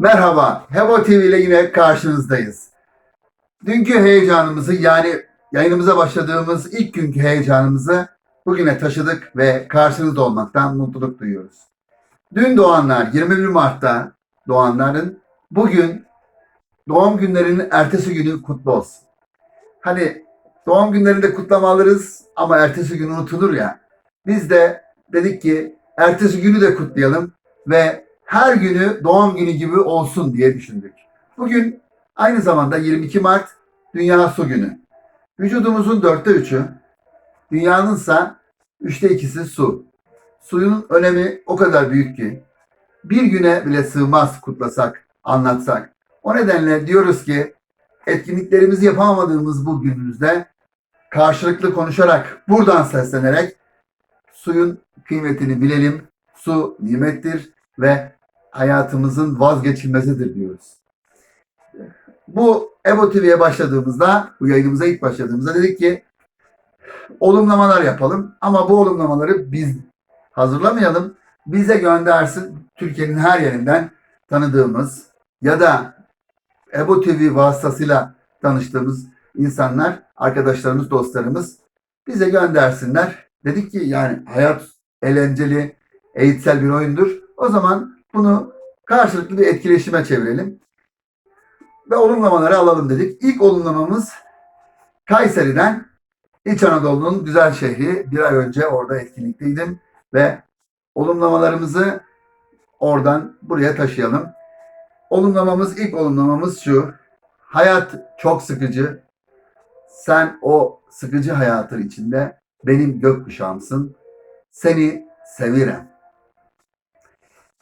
Merhaba, Hebo TV ile yine karşınızdayız. Dünkü heyecanımızı yani yayınımıza başladığımız ilk günkü heyecanımızı bugüne taşıdık ve karşınızda olmaktan mutluluk duyuyoruz. Dün doğanlar 21 Mart'ta doğanların bugün doğum günlerinin ertesi günü kutlu olsun. Hani doğum günlerinde kutlama alırız ama ertesi gün unutulur ya. Biz de dedik ki ertesi günü de kutlayalım ve her günü doğum günü gibi olsun diye düşündük. Bugün aynı zamanda 22 Mart Dünya Su Günü. Vücudumuzun dörtte üçü, dünyanınsa üçte ikisi su. Suyun önemi o kadar büyük ki bir güne bile sığmaz kutlasak, anlatsak. O nedenle diyoruz ki etkinliklerimizi yapamadığımız bu günümüzde karşılıklı konuşarak, buradan seslenerek suyun kıymetini bilelim. Su nimettir ve hayatımızın vazgeçilmezidir diyoruz. Bu Ebo TV'ye başladığımızda, bu yayınımıza ilk başladığımızda dedik ki olumlamalar yapalım ama bu olumlamaları biz hazırlamayalım. Bize göndersin Türkiye'nin her yerinden tanıdığımız ya da Ebo TV vasıtasıyla tanıştığımız insanlar, arkadaşlarımız, dostlarımız bize göndersinler. Dedik ki yani hayat eğlenceli, eğitsel bir oyundur. O zaman bunu karşılıklı bir etkileşime çevirelim. Ve olumlamaları alalım dedik. İlk olumlamamız Kayseri'den İç Anadolu'nun güzel şehri. Bir ay önce orada etkinlikteydim ve olumlamalarımızı oradan buraya taşıyalım. Olumlamamız, ilk olumlamamız şu. Hayat çok sıkıcı. Sen o sıkıcı hayatın içinde benim gökkuşağımsın. Seni seviyorum.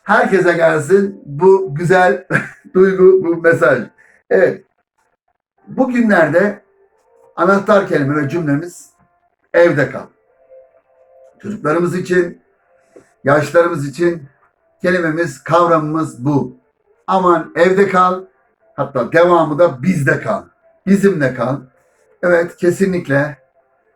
Herkese gelsin bu güzel duygu, bu mesaj. Evet. Bugünlerde anahtar kelime ve cümlemiz evde kal. Çocuklarımız için, yaşlarımız için kelimemiz, kavramımız bu. Aman evde kal, hatta devamı da bizde kal. Bizimle kal. Evet kesinlikle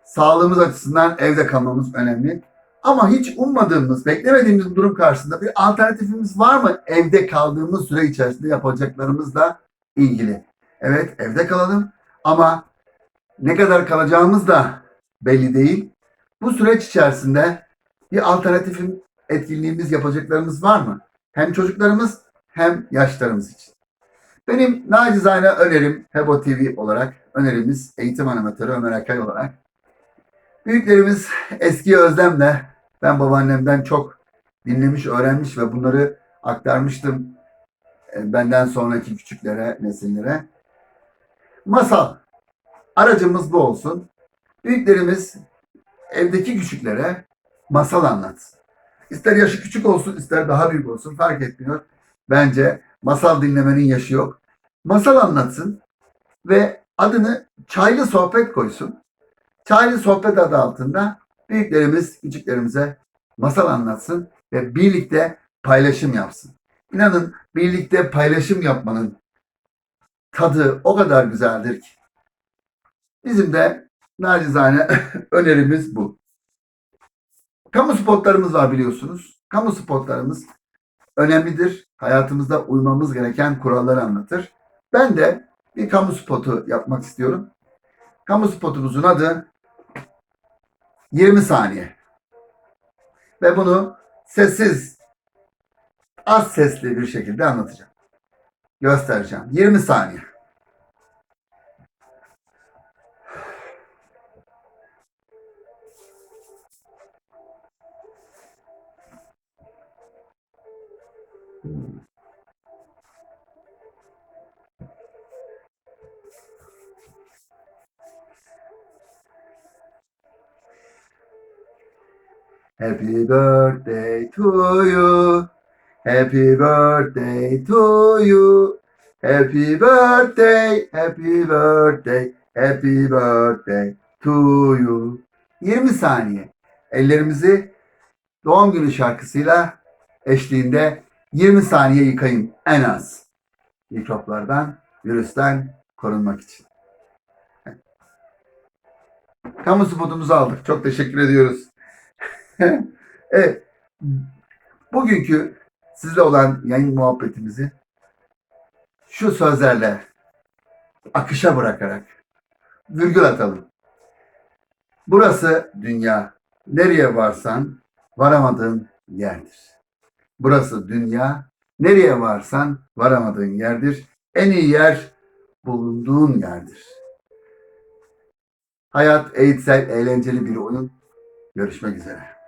sağlığımız açısından evde kalmamız önemli. Ama hiç ummadığımız, beklemediğimiz bir durum karşısında bir alternatifimiz var mı? Evde kaldığımız süre içerisinde yapacaklarımızla ilgili. Evet evde kalalım ama ne kadar kalacağımız da belli değil. Bu süreç içerisinde bir alternatifin etkinliğimiz, yapacaklarımız var mı? Hem çocuklarımız hem yaşlarımız için. Benim nacizane önerim Hebo TV olarak, önerimiz eğitim animatörü Ömer Akay olarak. Büyüklerimiz eski özlemle ben babaannemden çok dinlemiş, öğrenmiş ve bunları aktarmıştım e, benden sonraki küçüklere, nesillere. Masal. Aracımız bu olsun. Büyüklerimiz evdeki küçüklere masal anlatsın. İster yaşı küçük olsun, ister daha büyük olsun fark etmiyor. Bence masal dinlemenin yaşı yok. Masal anlatsın ve adını çaylı sohbet koysun. Çaylı sohbet adı altında büyüklerimiz küçüklerimize masal anlatsın ve birlikte paylaşım yapsın. İnanın birlikte paylaşım yapmanın tadı o kadar güzeldir ki. Bizim de nacizane önerimiz bu. Kamu spotlarımız var biliyorsunuz. Kamu spotlarımız önemlidir. Hayatımızda uymamız gereken kuralları anlatır. Ben de bir kamu spotu yapmak istiyorum. Kamu spotumuzun adı 20 saniye. Ve bunu sessiz, az sesli bir şekilde anlatacağım. Göstereceğim. 20 saniye. Happy birthday to you. Happy birthday to you. Happy birthday, happy birthday, happy birthday to you. 20 saniye. Ellerimizi doğum günü şarkısıyla eşliğinde 20 saniye yıkayın en az. Mikroplardan, virüsten korunmak için. Kamu spotumuzu aldık. Çok teşekkür ediyoruz. evet. Bugünkü sizle olan yayın muhabbetimizi şu sözlerle akışa bırakarak virgül atalım. Burası dünya. Nereye varsan varamadığın yerdir. Burası dünya. Nereye varsan varamadığın yerdir. En iyi yer bulunduğun yerdir. Hayat eğitsel, eğlenceli bir oyun. Görüşmek üzere.